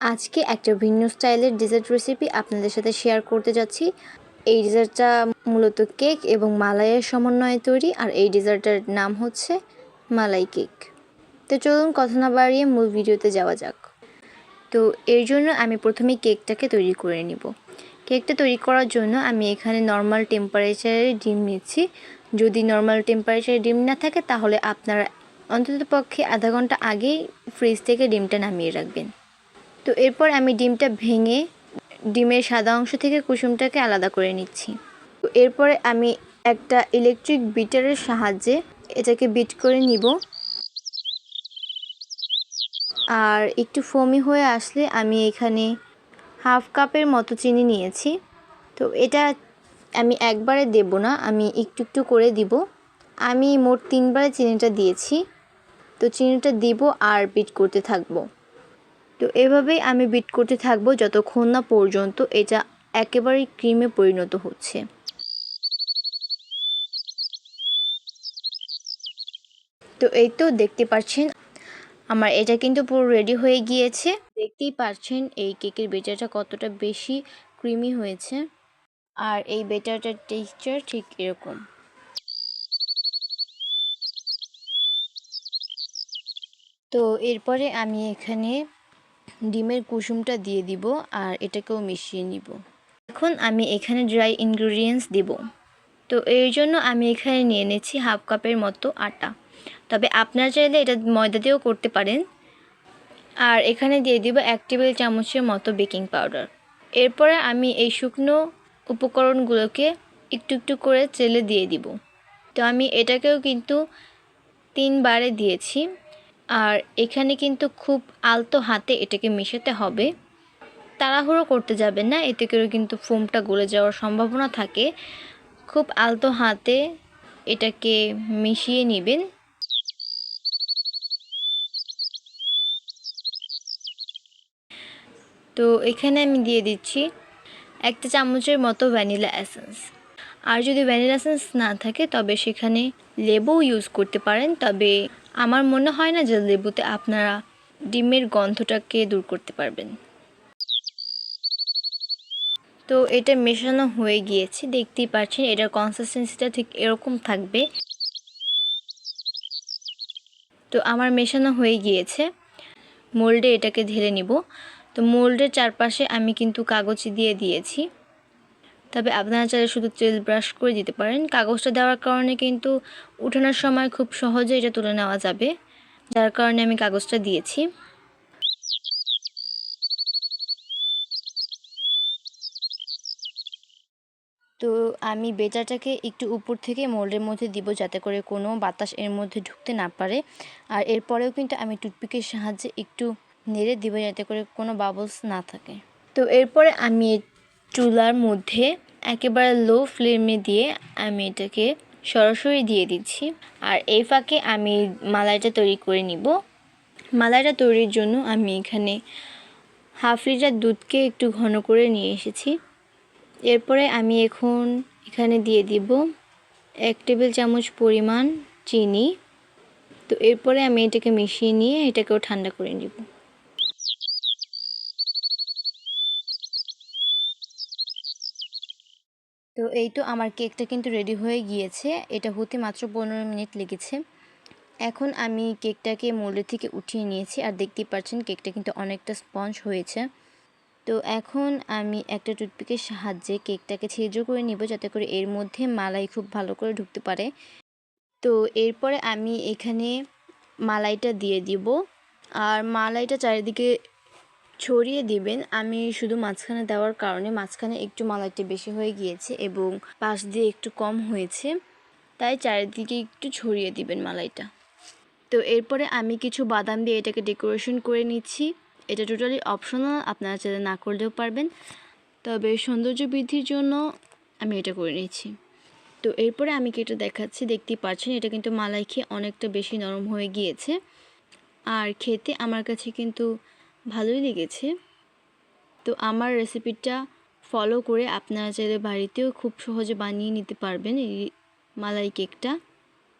আজকে একটা ভিন্ন স্টাইলের ডেজার্ট রেসিপি আপনাদের সাথে শেয়ার করতে যাচ্ছি। এই ডেজার্টটা মূলত কেক এবং মালাইয়ের সমন্বয়ে তৈরি আর এই ডেজার্টটার নাম হচ্ছে মালাই কেক তো চলুন কথা না বাড়িয়ে মূল ভিডিওতে যাওয়া যাক। তো এর জন্য আমি প্রথমে কেকটাকে তৈরি করে নিব। কেকটা তৈরি করার জন্য আমি এখানে নর্মাল টেম্পারেচারে ডিম নিচ্ছি। যদি নর্মাল টেম্পারেচারে ডিম না থাকে তাহলে আপনারা অন্তত পক্ষে আধা ঘণ্টা আগেই ফ্রিজ থেকে ডিমটা নামিয়ে রাখবেন। তো এরপর আমি ডিমটা ভেঙে ডিমের সাদা অংশ থেকে কুসুমটাকে আলাদা করে নিচ্ছি। তো এরপরে আমি একটা ইলেকট্রিক বিটারের সাহায্যে এটাকে বিট করে নিব। আর একটু ফোমি হয়ে আসলে আমি এখানে হাফ কাপের মতো চিনি নিয়েছি। তো এটা আমি একবারে দেব না, আমি একটু একটু করে দিব। আমি মোট তিনবারে চিনিটা দিয়েছি। তো চিনিটা দিব আর বিট করতে থাকব। তো এভাবেই আমি বিট করতে থাকব যতক্ষণ না পর্যন্ত এটা একেবারেই ক্রিমে পরিণত হচ্ছে। তো এই তো দেখতে পাচ্ছেন, আমার এটা কিন্তু পুরো রেডি হয়ে গিয়েছে। দেখতেই পাচ্ছেন এই কেকের বেটারটা কতটা বেশি ক্রিমি হয়েছে। আর এই বেটারটার টেক্সচার ঠিক এরকম। তো এরপরে আমি এখানে ডিমের কুসুমটা দিয়ে দিব আর এটাকেও মিশিয়ে নিব। এখন আমি এখানে ড্রাই ইনগ্রিডিয়েন্টস দিব। তো এর জন্য আমি এখানে নিয়ে নিয়েছি হাফ কাপের মতো আটা। তবে আপনারা চাইলে এটা ময়দা দিয়েও করতে পারেন। আর এখানে দিয়ে দিব এক টেবিল চামচের মতো বেকিং পাউডার এরপরে আমি এই শুকনো উপকরণগুলোকে একটু একটু করে চেলে দিয়ে দিব। তো আমি এটাকেও কিন্তু তিনবারে দিয়েছি। আর এখানে কিন্তু খুব আলতো হাতে এটাকে মেশাতে হবে। তাড়াহুড়ো করতে যাবেন না, এতে করে কিন্তু ফোমটা গলে যাওয়ার সম্ভাবনা থাকে। খুব আলতো হাতে এটাকে মিশিয়ে নেবেন। তো এখানে আমি দিয়ে দিচ্ছি একটা চামচের মতো ভ্যানিলা এসেন্স। আর যদি ভ্যানিলা এসেন্স না থাকে, তবে সেখানে লেবু ইউজ করতে পারেন। তবে আমার মনে হয় না যে লেবুতে আপনারা ডিমের গন্ধটাকে দূর করতে পারবেন। তো এটা মেশানো হয়ে গিয়েছে, দেখতেই পাচ্ছেন, এটার কনসিস্টেন্সিটা ঠিক এরকম থাকবে। তো আমার মেশানো হয়ে গিয়েছে, মোল্ডে এটাকে ঢেলে নিব। তো মোল্ডের চারপাশে আমি কিন্তু কাগজ দিয়ে দিয়েছি। তবে আপনারা চাইলে শুধু তেল ব্রাশ করে দিতে পারেন। কাগজটা দেওয়ার কারণে কিন্তু উঠানোর সময় খুব সহজে এটা তুলে নেওয়া যাবে। যার কারণে আমি কাগজটা দিয়েছি। তো আমি বেটাটাকে একটু উপর থেকে মোল্ডের মধ্যে দিব যাতে করে কোনো বাতাস এর মধ্যে ঢুকতে না পারে। আর এরপরেও কিন্তু আমি টুথপিকের সাহায্যে একটু নেড়ে দিব যাতে করে কোনো বাবলস না থাকে। তো এরপরে আমি চুলার মধ্যে একেবারে লো ফ্লেমে দিয়ে আমি এটাকে সরাসরি দিয়ে দিচ্ছি। আর এই ফাঁকে আমি মালাইটা তৈরি করে নিব। মালাইটা তৈরির জন্য আমি এখানে হাফ লিটার দুধকে একটু ঘন করে নিয়ে এসেছি। এরপরে আমি এখন এখানে দিয়ে দিব এক টেবিল চামচ পরিমাণ চিনি। তো এরপরে আমি এটাকে মিশিয়ে নিয়ে এটাকেও ঠান্ডা করে নিব। তো এই তো আমার কেকটা কিন্তু রেডি হয়ে গিয়েছে। এটা হতে মাত্র পনেরো মিনিট লেগেছে। এখন আমি কেকটাকে মোল্ডের থেকে উঠিয়ে নিয়েছি আর দেখতেই পাচ্ছেন কেকটা কিন্তু অনেকটা স্পঞ্জ হয়েছে। তো এখন আমি একটা টুথপিকের সাহায্যে কেকটাকে ছিদ্র করে নিব যাতে করে এর মধ্যে মালাই খুব ভালো করে ঢুকতে পারে। তো এরপরে আমি এখানে মালাইটা দিয়ে দিব। আর মালাইটা চারিদিকে ছড়িয়ে দিবেন, আমি শুধু মাঝখানে দেওয়ার কারণে মাঝখানে একটু মালাইটা বেশি হয়ে গিয়েছে এবং পাশ দিয়ে একটু কম হয়েছে। তাই চারিদিকে একটু ছড়িয়ে দিবেন মালাইটা। তো এরপরে আমি কিছু বাদাম দিয়ে এটাকে ডেকোরেশন করে নিচ্ছি। এটা টোটালি অপশনাল, আপনারা চাইলে না করলেও পারবেন। তবে সৌন্দর্য বৃদ্ধির জন্য আমি এটা করে নিচ্ছি। তো এরপরে আমি কেটে দেখাচ্ছি, দেখতেই পাচ্ছেন এটা কিন্তু মালাই খেয়ে অনেকটা বেশি নরম হয়ে গিয়েছে। আর খেতে আমার কাছে কিন্তু ভালোই লেগেছে। তো আমার রেসিপিটা ফলো করে আপনারা চাইলে বাড়িতেও খুব সহজে বানিয়ে নিতে পারবেন এই মালাই কেকটা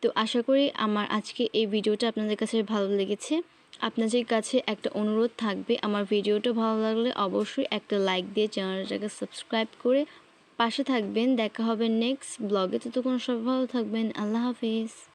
তো আশা করি আমার আজকে এই ভিডিওটা আপনাদের কাছে ভালো লেগেছে। আপনাদের কাছে একটা অনুরোধ থাকবে, আমার ভিডিওটা ভালো লাগলে অবশ্যই একটা লাইক দিয়ে চ্যানেলটাকে সাবস্ক্রাইব করে পাশে থাকবেন। দেখা হবে নেক্সট ব্লগে ততক্ষণ সবাই ভালো থাকবেন। আল্লাহ হাফিজ।